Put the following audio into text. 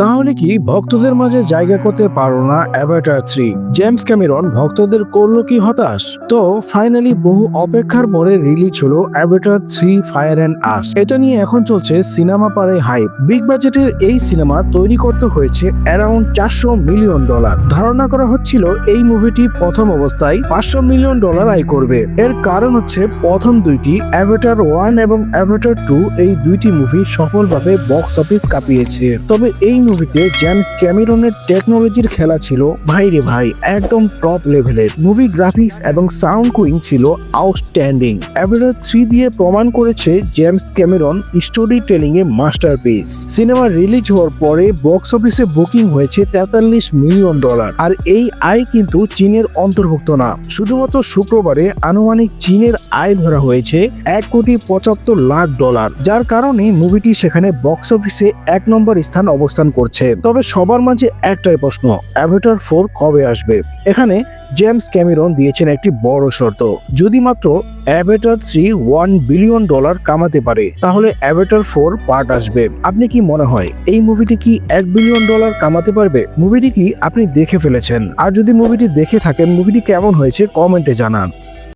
তাহলে কি ভক্তদের মাঝে জায়গা করতে পারো না অ্যাভাটার থ্রি জেমস ক্যামেরন ভক্তদের করল কি হতাশ? তো ফাইনালি বহু অপেক্ষার পরে রিলিজ হলো Avatar three fire and ash এটা নিয়ে এখন চলছে সিনেমা পারে হাইপ বিগ বাজেটের এই সিনেমা তৈরি করতে হয়েছে অ্যারাউন্ড চারশো মিলিয়ন ডলার ধারণা করা হচ্ছিল এই মুভিটি প্রথম অবস্থায় পাঁচশো মিলিয়ন ডলার আয় করবে। এর কারণ হচ্ছে প্রথম দুইটি অ্যাভাটার ওয়ান এবং অ্যাভাটার টু এই দুইটি মুভি সফলভাবে বক্স অফিস কাঁপিয়েছে। তবে এই মুভিতে জেমস ক্যামেরনের টেকনোলজির খেলা ছিল, ভাই রে ভাই, একদম টপ লেভেলের মুভি গ্রাফিক্স এবং সাউন্ড কুইং ছিল আউটস্ট্যান্ডিং অ্যাভাটার থ্রি দিয়ে প্রমাণ করেছে জেমস ক্যামেরন স্টোরি টেলিং এ মাস্টারপিস সিনেমা রিলিজ হওয়ার পরে বক্স অফিসে বুকিং হয়েছে তেতাল্লিশ মিলিয়ন ডলার আর এই আয় কিন্তু চীনের অন্তর্ভুক্ত না। শুধুমাত্র শুক্রবারে আনুমানিক চীনের আয় ধরা হয়েছে এক কোটি পঁচাত্তর লাখ ডলার যার কারণে মুভিটি সেখানে বক্স অফিসে এক নম্বর স্থান অবস্থান করছে তবে সবার মাঝে একটাই প্রশ্ন অ্যাভেটার ফোর কবে আসবে? এখানে জেমস ক্যামেরন দিয়েছেন একটি বড় শর্ত, যদি মাত্র Avatar three one billion dollar কামাতে পারে, তাহলে অ্যাভেটার ফোর পার্ট আসবে। আপনি কি মনে হয়, এই মুভিটি কি এক বিলিয়ন ডলার কামাতে পারবে? মুভিটি কি আপনি দেখে ফেলেছেন? আর যদি মুভিটি দেখে থাকেন মুভিটি কেমন হয়েছে কমেন্টে জানান।